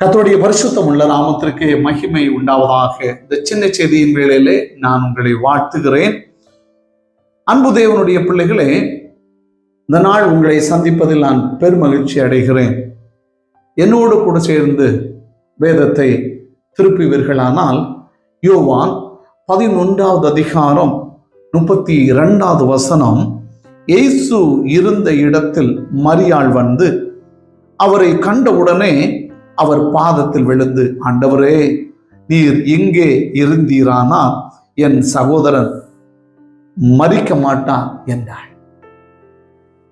கத்தோடைய பரிசுத்தம் உள்ள நாமத்திற்கு மகிமை உண்டாவதாக. இந்த சின்ன செய்தியின் வேளையிலே நான் உங்களை வாழ்த்துகிறேன். அன்பு தேவனுடைய பிள்ளைகளே இந்த நாள் உங்களை சந்திப்பதில் நான் பெருமகிழ்ச்சி அடைகிறேன். என்னோடு கூட சேர்ந்து வேதத்தை திருப்புவீர்களானால் யோவான் பதினொன்றாவது அதிகாரம் முப்பத்தி இரண்டாவது வசனம் இயேசு இருந்த இடத்தில் மரியாள் வந்து அவரை கண்டவுடனே அவர் பாதத்தில் விழுந்து ஆண்டவரே நீர் எங்கே இருந்தீரானா? என் சகோதரன் மறிக்க மாட்டான் என்றாள்.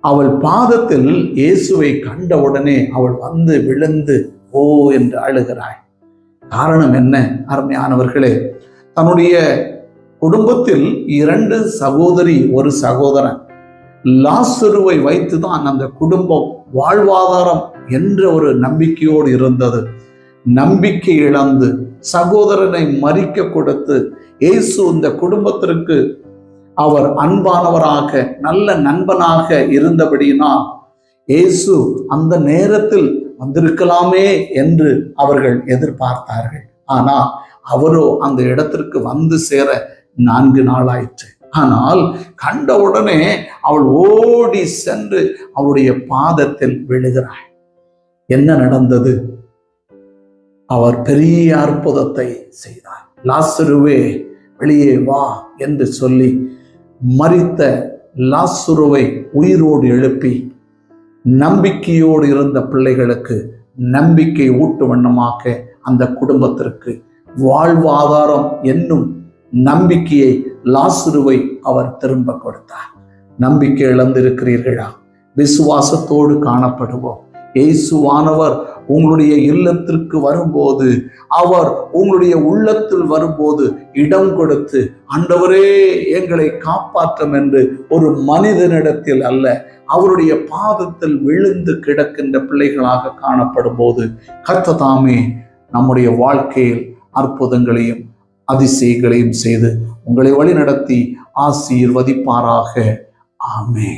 அவள் பாதத்தில் இயேசுவை கண்டவுடனே அவள் வந்து விழுந்து ஓ என்று அழுகிறாள். காரணம் என்ன அருமையானவர்களே? தன்னுடைய குடும்பத்தில் இரண்டு சகோதரி ஒரு சகோதரன். லாசருவை வைத்து தான் அந்த குடும்பம் வாழ்வாதாரம் என்ற ஒரு நம்பிக்கையோடு இருந்தது. நம்பிக்கை இழந்து சகோதரனை மறிக்க கொடுத்து இயேசு இந்த குடும்பத்திற்கு அவர் அன்பானவராக நல்ல நண்பனாக இருந்தபடியினால் இயேசு அந்த நேரத்தில் வந்திருக்கலாமே என்று அவர்கள் எதிர்பார்த்தார்கள். ஆனால் அவரோ அந்த இடத்திற்கு வந்து சேர நான்கு நாளாயிற்று. ஆனால் கண்டவுடனே அவள் ஓடி சென்று அவருடைய பாதத்தில் விழுகிறாள். என்ன நடந்தது? அவர் பெரிய அற்புதத்தை செய்தார். லாசுருவே வெளியே வா என்று சொல்லி மறித்த லாசுருவை உயிரோடு எழுப்பி நம்பிக்கையோடு இருந்த பிள்ளைகளுக்கு நம்பிக்கை ஊட்டு வண்ணமாக அந்த குடும்பத்திற்கு வாழ்வாதாரம் என்னும் நம்பிக்கையை லாசுருவை அவர் திரும்ப கொடுத்தார். நம்பிக்கை இழந்திருக்கிறீர்களா? விசுவாசத்தோடு காணப்படுவோம். இயேசுவானவர் உங்களுடைய இல்லத்திற்கு வரும்போது அவர் உங்களுடைய உள்ளத்தில் வரும்போது இடம் கொடுத்து அண்டவரே எங்களை காப்பாற்றும் என்று ஒரு மனிதனிடத்தில் அல்ல அவருடைய பாதத்தில் விழுந்து கிடக்கின்ற பிள்ளைகளாக காணப்படும் போது கர்த்ததாமே நம்முடைய வாழ்க்கையில் அற்புதங்களையும் அதிசயங்களையும் செய்து உங்களை வழிநடத்தி ஆசீர்வதிப்பாராக. ஆமே